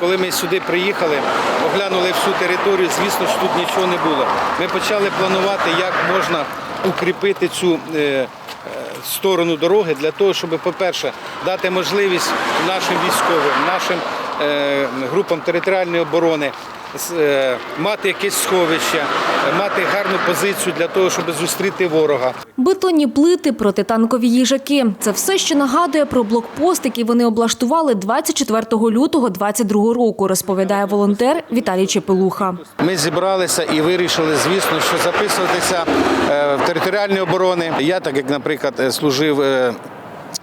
Коли ми сюди приїхали, оглянули всю територію, звісно ж тут нічого не було. Ми почали планувати, як можна укріпити цю е, е, сторону дороги для того, щоб, по-перше, дати можливість нашим військовим, нашим е, групам територіальної оборони мати якесь сховище, е, мати гарну позицію для того, щоб зустріти ворога. Бетонні плити, протитанкові їжаки – це все, що нагадує про блокпост, який вони облаштували 24 лютого 22 року, розповідає волонтер Віталій Чепелуха. Ми зібралися і вирішили, звісно, що записуватися е, в територіальні оборони. Я, так як, наприклад, е, служив.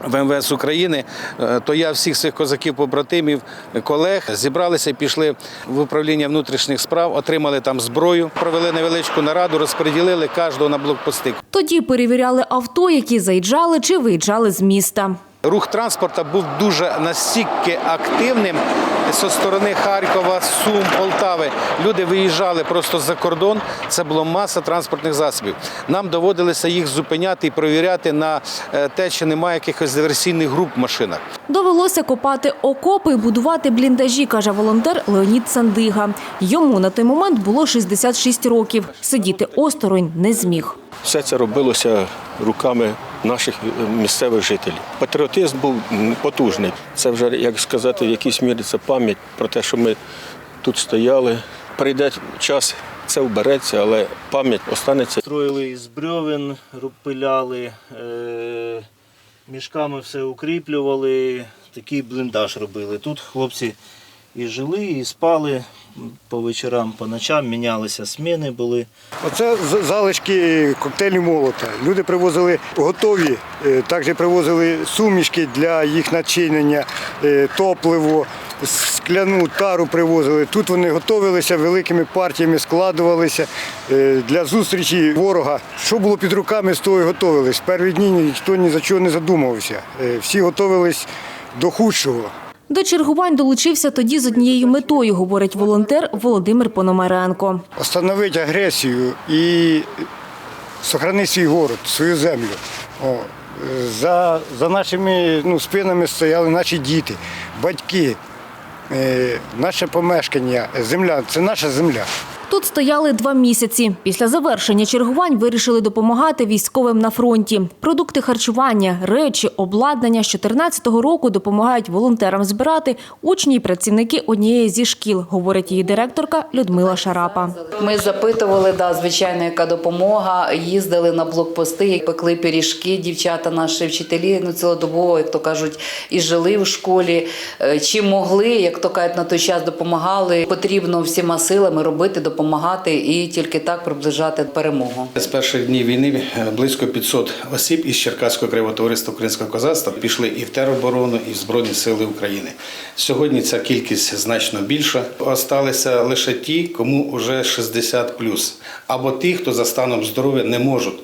В МВС України, е, то я всіх своїх козаків, побратимів, колег зібралися і пішли в управління внутрішніх справ, отримали там зброю, провели невеличку нараду, розподілили кожного на блокпости. Тоді перевіряли авто, які заїжджали чи виїжджали з міста. Рух транспорту був дуже настільки активним зі сторони Харкова, Сум, Полтави. Люди виїжджали просто за кордон. Це було маса транспортних засобів. Нам доводилося їх зупиняти і перевіряти на е, те, чи немає якихось диверсійних груп в машинах. Довелося копати окопи і будувати бліндажі, каже волонтер Леонід Сандига. Йому на той момент було 66 років. Сидіти осторонь не зміг. Все це робилося руками наших е, місцевих жителів. Патріотизм був потужний. Це вже, як сказати, в якійсь мірі це пам'ять про те, що ми тут стояли. Прийде час, це вбереться, але пам'ять останеться. Строїли із брьовен, пиляли, е, мішками все укріплювали, такий бліндаж робили. Тут хлопці і жили, і спали по вечорам, по ночам, мінялися сміни були. Оце залишки коктейлю молота. Люди привозили готові, е, також привозили сумішки для їх начинення, е, топливо, скляну тару привозили. Тут вони готувалися великими партіями, складувалися е, для зустрічі ворога. Що було під руками, з того і готувалися. Перші дні ніхто ні за чого не задумувався. Всі готувались до худшого. До чергувань долучився тоді з однією метою, говорить волонтер Володимир Пономаренко. остановити агресію і сохранити свій город, свою землю. О, за, за нашими ну, спинами стояли наші діти, батьки, е, наше помешкання, земля це наша земля. Тут стояли два місяці. Після завершення чергувань вирішили допомагати військовим на фронті. Продукти харчування, речі, обладнання з 2014 року допомагають волонтерам збирати учні і працівники однієї зі шкіл, говорить її директорка Людмила Шарапа. Ми запитували, да, звичайно, яка допомога. Їздили на блокпости, пекли пиріжки, дівчата, наші вчителі, ну цілодобово, як то кажуть, і жили в школі. Е, Чим могли, як то кажуть, на той час допомагали. Потрібно всіма силами робити, допомагати і тільки так приближати перемогу. З перших днів війни е, близько 500 осіб із Черкаського краєвого товариства українського козацтва пішли і в тероборону, і в Збройні Сили України. Сьогодні ця кількість значно більша. Осталися лише ті, кому вже 60 або ті, хто за станом здоров'я не можуть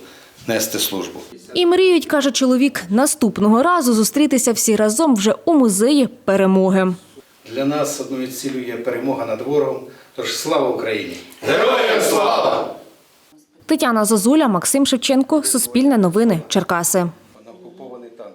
нести службу. І мріють, каже чоловік, наступного разу зустрітися всі разом вже у музеї перемоги. Для нас одною цілею є перемога над ворогом. Тож слава Україні! Героям слава! Тетяна Зозуля, Максим Шевченко, Суспільне новини, Черкаси.